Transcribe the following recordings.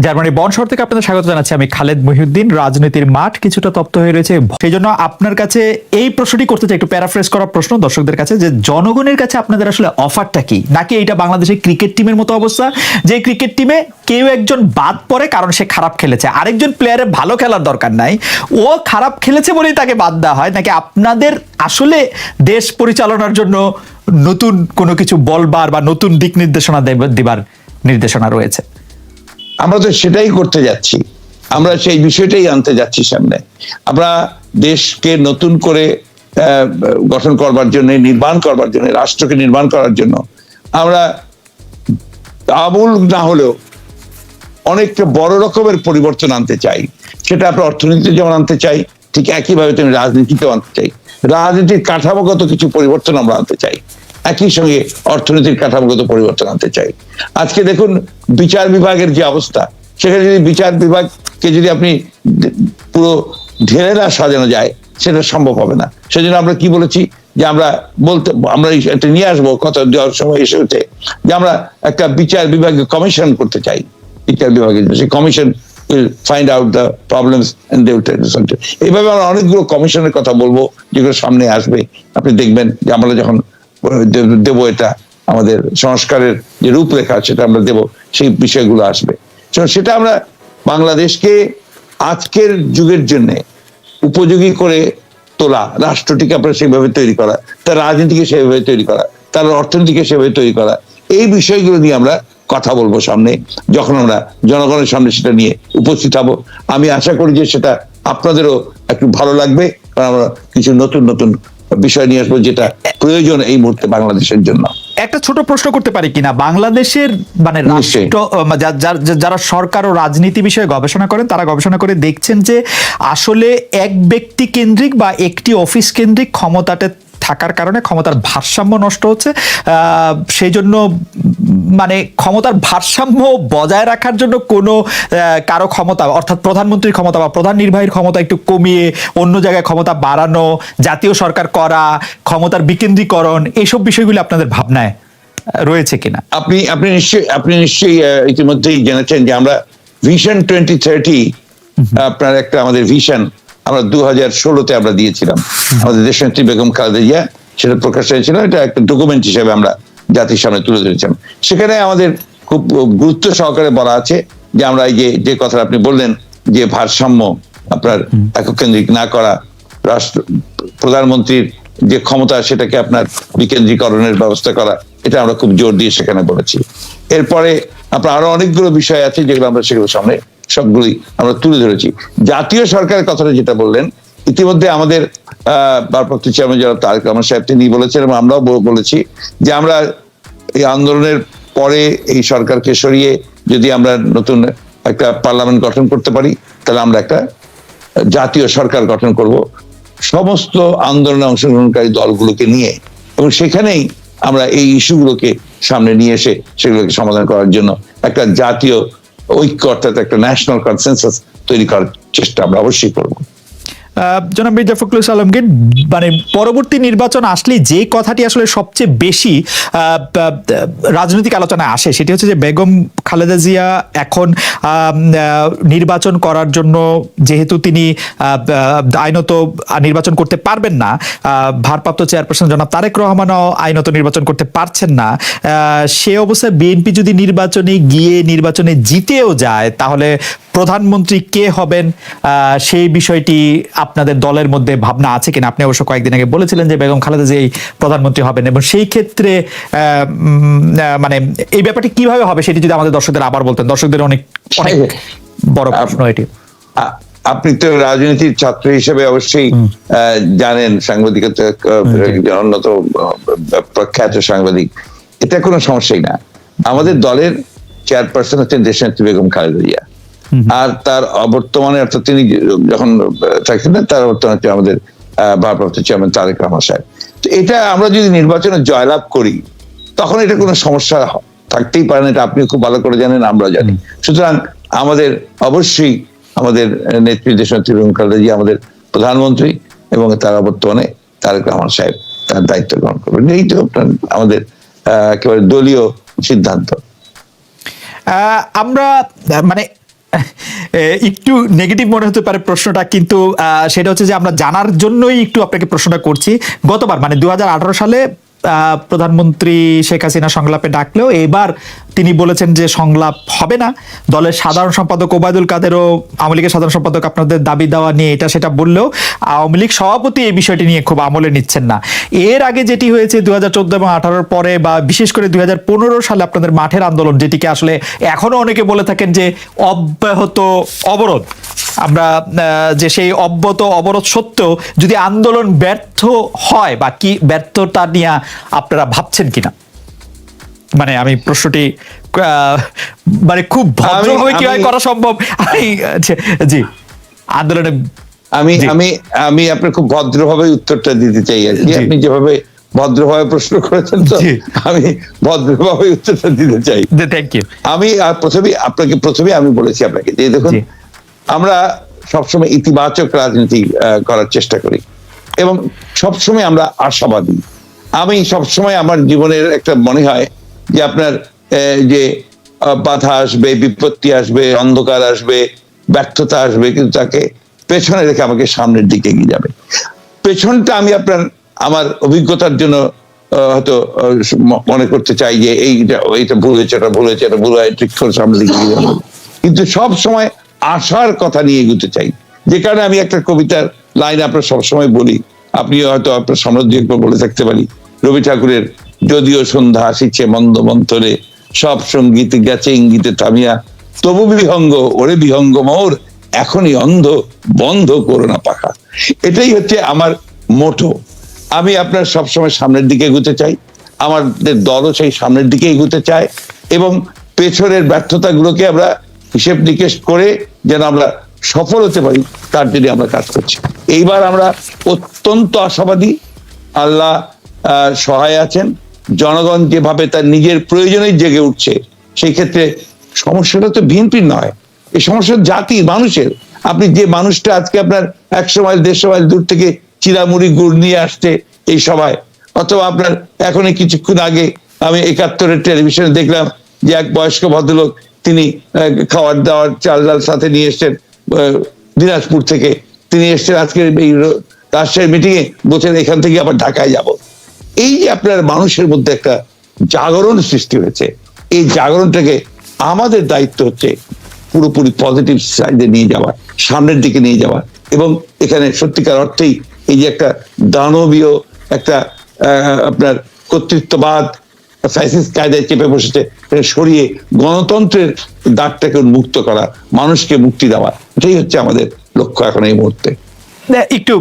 জার্মানির বন শহর থেকে আপনাদের স্বাগত জানাচ্ছি আমি খালেদ মহিউদ্দিন। রাজনীতির মাঠ কিছুটা তপ্ত হয়ে রয়েছে। সেই জন্য আপনার কাছে এই প্রশ্নটি করতে চাই, একটু প্যারাফ্রেস করা প্রশ্ন দর্শকদের কাছে যে জনগণের কাছে আপনাদের আসলে অফারটা কি? নাকি এইটা বাংলাদেশের ক্রিকেট টিমের মতো অবস্থা? যে ক্রিকেট টিমে কেউ একজন বাদ পড়ে কারণ সে খারাপ খেলেছে। আরেকজন প্লেয়ারের ভালো খেলার দরকার নাই। ও খারাপ খেলেছে বলেই তাকে বাদ দেওয়া হয়। নাকি আপনাদের আসলে দেশ পরিচালনার জন্য নতুন কোনো কিছু বলবার বা নতুন দিক নির্দেশনা দেব- দিবার নির্দেশনা রয়েছে? আমরা তো সেটাই করতে যাচ্ছি। আমরা সেই বিষয়টাই আনতে যাচ্ছি সামনে। আমরা দেশকে নতুন করে গঠন করবার জন্য, নির্মাণ করবার জন্য, রাষ্ট্রকে নির্মাণ করার জন্য আমরা আমূল না হলেও অনেকটা বড় রকমের পরিবর্তন আনতে চাই। সেটা আমরা অর্থনীতিতে যেমন আনতে চাই, ঠিক একইভাবে তুমি রাজনীতিতেও আনতে চাই। রাজনীতির কাঠামোগত কিছু পরিবর্তন আমরা আনতে চাই। একই সঙ্গে অর্থনীতির কাঠামোগত পরিবর্তন আনতে চাই। আজকে দেখুন, বিচার বিভাগের যে অবস্থা, সেখানে যদি বিচার বিভাগকে যদি আপনি পুরো ঢেলে না সাজানো যায়, সেটা সম্ভব হবে না। সেজন্য আমরা কি বলেছি? যে আমরা বলতে, আমরা এটা নিয়ে আসব, কথা দেওয়ার সময় এসে উঠে, যে আমরা একটা বিচার বিভাগে কমিশন করতে চাই। বিচার বিভাগের। সেই commission will find out the problems এইভাবে আমরা অনেকগুলো কমিশনের কথা বলব, যেগুলো সামনে আসবে। আপনি দেখবেন যে আমরা যখন দেবো এটা। আমাদের সংস্কারের যে রূপরেখা সেটা আমরা দেব, সেই বিষয়গুলো আসবে। সেটা আমরা বাংলাদেশকে আজকের যুগের জন্য উপযোগী করে তোলা, রাষ্ট্রটিকে আপনার সেইভাবে তৈরি করা, তার রাজনীতিকে সেভাবে তৈরি করা, তার অর্থনীতিকে সেভাবে তৈরি করা, এই বিষয়গুলো নিয়ে আমরা কথা বলব সামনে, যখন আমরা জনগণের সামনে সেটা নিয়ে উপস্থিত হব। আমি আশা করি যে সেটা আপনাদেরও একটু ভালো লাগবে, কারণ আমরা কিছু নতুন নতুন বিষয় নিয়ে আসব যেটা প্রয়োজন এই মুহূর্তে বাংলাদেশের জন্য। একটা ছোট প্রশ্ন করতে পারি কিনা? বাংলাদেশের মানে রাষ্ট্র যারা সরকার ও রাজনীতি বিষয়ে গবেষণা করেন তারা গবেষণা করে দেখছেন যে আসলে এক ব্যক্তি কেন্দ্রিক বা একটি অফিস কেন্দ্রিক ক্ষমতাতে থাকার কারণে ক্ষমতার ভারসাম্য নষ্ট হচ্ছে। সেই জন্য মানে ক্ষমতার ভারসাম্য বজায় রাখার জন্য কোনো কারও ক্ষমতা অর্থাৎ প্রধানমন্ত্রীর ক্ষমতা বা প্রধান নির্বাহীর ক্ষমতা একটু কমিয়ে অন্য জায়গায় ক্ষমতা বাড়ানো জাতীয় সরকার করা ক্ষমতার বিকেন্দ্রীকরণ এইসব বিষয়গুলি আপনাদের ভাবনায় রয়েছে কিনা? আপনি আপনি নিশ্চয়ই আপনি নিশ্চয়ই ইতিমধ্যেই জেনেছেন যে আমরা ভিশন টোয়েন্টি থার্টি আপনার একটা আমাদের ভিশন আমরা দু হাজার ষোলোতে আমরা দিয়েছিলাম। আমাদের দেশনেত্রী বেগম খালেদা জিয়া সেটা প্রকাশ হয়েছিল এটা একটা ডকুমেন্ট হিসেবে আমরা জাতির সামনে তুলে ধরেছিলাম। সেখানে আমাদের খুব গুরুত্ব সহকারে বলা আছে যে আমরা এই যে যে কথা আপনি বললেন যে ভারসাম্য আপনার একক কেন্দ্রিক না করা রাষ্ট্র প্রধানমন্ত্রীর যে ক্ষমতা সেটাকে আপনার বিকেন্দ্রীকরণের ব্যবস্থা করা এটা আমরা খুব জোর দিয়ে সেখানে বলেছি। এরপরে আপনার আরও অনেকগুলো বিষয় আছে যেগুলো আমরা সেগুলো সামনে সবগুলোই আমরা তুলে ধরেছি। জাতীয় সরকারের কথাটা যেটা বললেন, ইতিমধ্যে আমাদের ভারপ্রাপ্ত চেয়ারম্যান জনাব তারেক রহমান সাহেব, তিনি বলেছেন এবং আমরাও বলেছি যে আমরা এই আন্দোলনের পরে এই সরকারকে সরিয়ে যদি আমরা নতুন একটা পার্লামেন্ট গঠন করতে পারি, তাহলে আমরা একটা জাতীয় সরকার গঠন করব। সমস্ত আন্দোলনে অংশগ্রহণকারী দলগুলোকে নিয়ে এবং সেখানেই আমরা এই ইস্যুগুলোকে সামনে নিয়ে এসে সেগুলোকে সমাধান করার জন্য একটা জাতীয় ঐক্য অর্থাৎ একটা ন্যাশনাল কনসেন্সাস তৈরি করার চেষ্টা আমরা অবশ্যই করব। জনাব মির্জা ফখরুল আলমগীর মানে পরবর্তী নির্বাচন আসলে যে কথাটি আসলে সবচেয়ে বেশি রাজনৈতিক আলোচনায় আসে, সেটি হচ্ছে যে বেগম খালেদা জিয়া এখন নির্বাচন করার জন্য যেহেতু তিনি আইনত নির্বাচন করতে পারবেন না ভারপ্রাপ্ত চেয়ারপারসন জনাব তারেক রহমানও আইনত নির্বাচন করতে পারছেন না সে অবস্থায় বিএনপি যদি নির্বাচনে গিয়ে নির্বাচনে জিতেও যায়, তাহলে প্রধানমন্ত্রী কে হবেন? সেই বিষয়টি আপনাদের দলের মধ্যে ভাবনা আছে কিনা? আপনি অবশ্য কয়েকদিন আগে বলেছিলেন যে বেগম খালেদা যে প্রধানমন্ত্রী হবেন এবং সেই ক্ষেত্রে মানে এই ব্যাপারটি কীভাবে হবে সেটি যদি আমাদের দর্শকদের আবার বলতেন। দর্শকদের অনেক অনেক বড় প্রশ্ন এটি। আপনি তো রাজনীতির ছাত্র হিসেবে অবশ্যই জানেন সাংবাদিকতা অন্যতম প্রখ্যাত সাংবাদিক। এটা কোনো সমস্যাই না। আমাদের দলের চেয়ারপারসন হচ্ছেন দেশনেত্রী বেগম খালেদা জিয়া। আর তার বর্তমানে অর্থাৎ তিনি যখন আহ, থাকছেন তার বর্তমানে হচ্ছে আমাদের ভারপ্রাপ্ত চেয়ারম্যান তারেক রহমান সাহেব। তো এটা আমরা যদি নির্বাচনে জয়লাভ করি তখন এটা কোনো সমস্যা থাকতেই পারে না। এটা আপনি খুব ভালো করে জানেন আমরা জানি। সুতরাং আমাদের অবশ্যই আমাদের আহ, নেত্রী বেগম খালেদা আমাদের প্রধানমন্ত্রী এবং তারা বর্তমানে তারেক রহমান সাহেব তার দায়িত্ব গ্রহণ করবেন। এই তো আমাদের আহ, একেবারে দলীয় সিদ্ধান্ত। আহ, আমরা মানে একটু নেগেটিভ মনে হতে পারে প্রশ্নটা, কিন্তু সেটা হচ্ছে যে আমরা জানার জন্যই একটু আপনাকে প্রশ্নটা করছি। গতবার মানে দু হাজার আঠারো সালে প্রধানমন্ত্রী শেখ হাসিনা সংলাপে ডাকলেও এবার তিনি বলেছেন যে সংলাপ হবে না। দলের সাধারণ সম্পাদক ওবায়দুল কাদেরও আওয়ামী লীগের সাধারণ সম্পাদক আপনাদের দাবি দেওয়া নিয়ে এটা সেটা বললেও আওয়ামী লীগ সভাপতি এই বিষয়টি নিয়ে খুব আমলে নিচ্ছেন না। এর আগে যেটি হয়েছে দু হাজার চোদ্দ এবং আঠারোর পরে বা বিশেষ করে দুই হাজার পনেরো সালে আপনাদের মাঠের আন্দোলন যেটিকে আসলে এখনও অনেকে বলে থাকেন যে অব্যাহত অবরোধ। আমরা যে সেই অব্যাহত অবরোধ সত্ত্বেও যদি আন্দোলন ব্যর্থ হয় বা কি ব্যর্থতা নিয়ে আপনারা ভাবছেন কিনা? মানে আমি প্রশ্নটি মানে খুব ভদ্রভাবে কীভাবে করা সম্ভব? আমি আচ্ছা, জি আন্দোলনে আমি আমি আমি আপনার খুব ভদ্রভাবে উত্তরটা দিতে চাই আর কি। আপনি যেভাবে ভদ্রভাবে প্রশ্ন করেছেন তো। আমি ভদ্রভাবে উত্তরটা দিতে চাই। থ্যাংক ইউ আমি প্রথমে আপনাকে প্রথমে আমি বলেছি আপনাকে যে দেখুন। আমরা সবসময় ইতিবাচক রাজনীতি আহ, করার চেষ্টা করি এবং সবসময় আমরা আশাবাদী। আমি সবসময় আমার জীবনের একটা মনে হয় যে আপনার যে বাধা আসবে, বিপত্তি আসবে, অন্ধকার আসবে, ব্যর্থতা আসবে, কিন্তু তাকে পেছনে রেখে আমাকে সামনের দিকে এগিয়ে যাবে। পেছনটা আমি আপনার, আমার অভিজ্ঞতার জন্য হয়তো মনে করতে চাই যে এইটা এইটা ভুল হয়েছে, এটা ভুল হয়েছে, এটা ভুল হয়, ঠিক করে সামনে দিকে এগিয়ে যাব। কিন্তু সব সময় আশার কথা নিয়ে এগোতে চাই। যে কারণে আমি একটা কবিতার লাইন আপনার সবসময় বলি। আপনি হয়তো আপনার একবার বলে থাকতে পারি। রবি ঠাকুরের যদিও সন্ধ্যা আসিছে, মন্দ মন্থরে সব সংগীত গেছে, ইঙ্গিতে থামিয়া, তবু বিহঙ্গ, ওরে বিহঙ্গ মোর, এখনই অন্ধ, বন্ধ করো না পাখা। এটাই হচ্ছে আমার মোটো। আমি আপনার সবসময় সামনের দিকে এগোতে চাই, আমাদের দলও সেই সামনের দিকে এগোতে চায়, এবং পেছনের ব্যর্থতাগুলোকে আমরা হিসেব নিকেশ করে যেন আমরা সফল হতে পারি, তার জন্য আমরা কাজ করছি। এইবার আমরা অত্যন্ত আশাবাদী, আল্লাহ সহায় আছেন। জনগণ যেভাবে তার নিজের প্রয়োজনে জেগে উঠছে সেই ক্ষেত্রে সমস্যাটা তো বিএনপির নয়। এই সমস্যা জাতির মানুষের। আপনি যে মানুষটা আজকে আপনার একশো মাইল, দেড়শো মাইল দূর থেকে চিরামুড়ি গুড় নিয়ে আসছে এই সভায়, অথবা আপনার এখনই কিছুক্ষণ আগে আমি একাত্তরের টেলিভিশনে দেখলাম যে এক বয়স্ক ভদ্রলোক তিনি খাবার দাবার চাল ডাল সাথে নিয়ে এসছেন দিনাজপুর থেকে। তিনি এসছেন আজকে এই রাজশাহীর মিটিং এ বলছেন এখান থেকে আবার ঢাকায় যাব। এই যে আপনার মানুষের মধ্যে একটা জাগরণ সৃষ্টি হয়েছে, এই জাগরণটাকে আমাদের দায়িত্ব হচ্ছে পুরোপুরি পজিটিভ সাইডে নিয়ে যাওয়া, সামনের দিকে নিয়ে যাওয়া এবং এখানে সত্যিকার অর্থেই এই যে একটা দানবীয় একটা আপনার কর্তৃত্ববাদ ফ্যাসিস্ট কায়দায় চেপে বসেছে সরিয়ে গণতন্ত্রের দাগটাকে উন্মুক্ত করা, মানুষকে মুক্তি দেওয়া, এটাই হচ্ছে আমাদের লক্ষ্য এখন এই মুহূর্তে। একটু,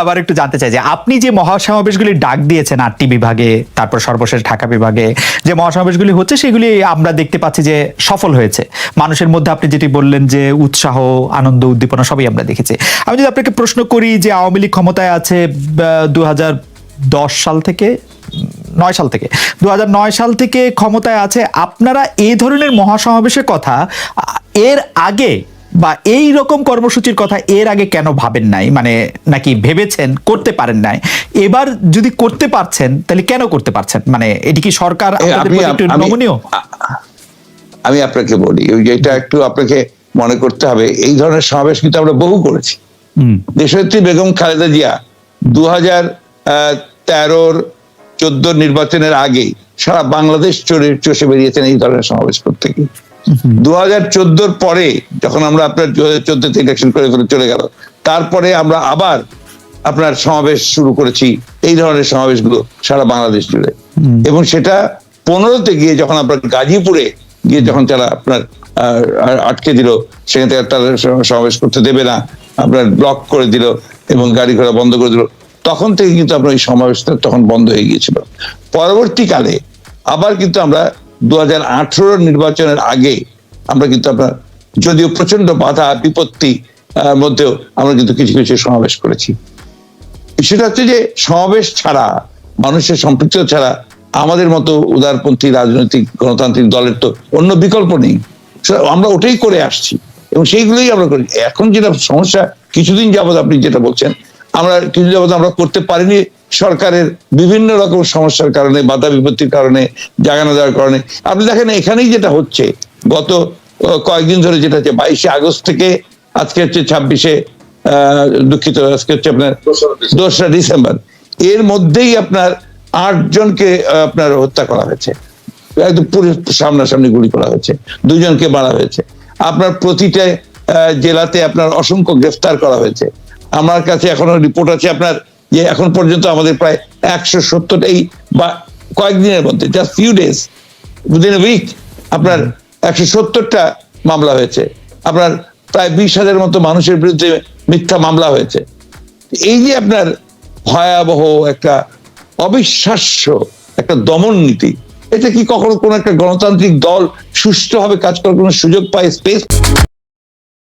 আবার একটু জানতে চাই যে আপনি যে মহাসমাবেশগুলি ডাক দিয়েছেন আটটি বিভাগে, তারপর সর্বশেষ ঢাকা বিভাগে, যে মহাসমাবেশগুলি হচ্ছে সেগুলি আমরা দেখতে পাচ্ছি যে সফল হয়েছে। মানুষের মধ্যে আপনি যেটি বললেন যে উৎসাহ, আনন্দ, উদ্দীপনা সবই আমরা দেখেছি। আমি যদি আপনাকে প্রশ্ন করি যে আওয়ামী লীগ ক্ষমতায় আছে দু দশ সাল থেকে, নয় সাল থেকে দু সাল থেকে ক্ষমতায় আছে, আপনারা এই ধরনের মহাসমাবেশের কথা, এর আগে বা এই রকম কর্মসূচির কথা এর আগে কেন ভাবেন নাই? মানে নাকি ভেবেছেন করতে পারেন নাই? এবার যদি করতে পারছেন তাহলে কেন করতে পারছেন? মানে এটি কি সরকার আমি- নমনীয়? আমি আপনাকে বলি এটা একটু আপনাকে মনে করতে হবে এই ধরনের সমাবেশ কিন্তু আমরা বহু করেছি। হুম, দেশনেত্রী বেগম খালেদা জিয়া দু হাজার তেরোর চোদ্দ নির্বাচনের আগে সারা বাংলাদেশ চষে বেরিয়েছেন এই ধরনের সমাবেশ করতে গিয়ে। দু হাজার চোদ্দোর পরে যখন আমরা আপনার দু হাজার চোদ্দতে ইলেকশন করে ফেলে চলে গেল তারপরে আমরা আবার আপনার সমাবেশ শুরু করেছি এই ধরনের সমাবেশগুলো সারা বাংলাদেশ জুড়ে। এবং সেটা পনেরোতে গিয়ে যখন আপনার গাজীপুরে গিয়ে যখন তারা আপনার আটকে দিল সেখান থেকে তারা সমাবেশ করতে দেবে না আপনার ব্লক করে দিল এবং গাড়ি ঘোড়া বন্ধ করে দিল তখন থেকে কিন্তু আপনার এই সমাবেশটা তখন বন্ধ হয়ে গিয়েছিল। পরবর্তীকালে আবার কিন্তু আমরা দু হাজার নির্বাচনের আগে আমরা কিন্তু আপনার, যদিও প্রচণ্ড বাধা, বিপত্তি মধ্যেও আমরা কিন্তু কিছু কিছু সমাবেশ করেছি। সেটা হচ্ছে যে সমাবেশ ছাড়া, মানুষের সম্পৃক্ত ছাড়া আমাদের মতো উদারপন্থী রাজনৈতিক গণতান্ত্রিক দলের তো অন্য বিকল্প নেই। আমরা ওটাই করে আসছি এবং সেইগুলোই আমরা করি। এখন যেটা সমস্যা, কিছুদিন যাবত আপনি যেটা বলছেন, আমরা কিছু যাবত আমরা করতে পারিনি সরকারের বিভিন্ন রকম সমস্যার কারণে, বাধা বিপত্তির কারণে জায়গা না দেওয়ার কারণে। আপনি দেখেন, এখানেই যেটা হচ্ছে, গত কয়েকদিন ধরে যেটা হচ্ছে, বাইশে আগস্ট থেকে আজকে হচ্ছে ছাব্বিশে দুঃখিত, আজকে হচ্ছে আপনার দোসরা ডিসেম্বর। এর মধ্যেই আপনার আট জনকে আপনার হত্যা করা হয়েছে। একদম পুরো সামনাসামনি গুলি করা হয়েছে। দুজনকে মারা হয়েছে। আপনার প্রতিটা জেলাতে আপনার অসংখ্য গ্রেফতার করা হয়েছে। আমার কাছে এখনও রিপোর্ট আছে, আপনার যে এখন পর্যন্ত আমাদের প্রায় একশো সত্তরটা এই বা কয়েকদিনের মধ্যে just few days within week আপনার একশো সত্তরটা মামলা হয়েছে। আপনার প্রায় বিশ হাজার মতো মানুষের বিরুদ্ধে মিথ্যা মামলা হয়েছে। এই যে আপনার ভয়াবহ একটা অবিশ্বাস্য একটা দমন নীতি এটা কি কখনো কোনো একটা গণতান্ত্রিক দল সুষ্ঠুভাবে কাজ করার কোনো সুযোগ পায় স্পেস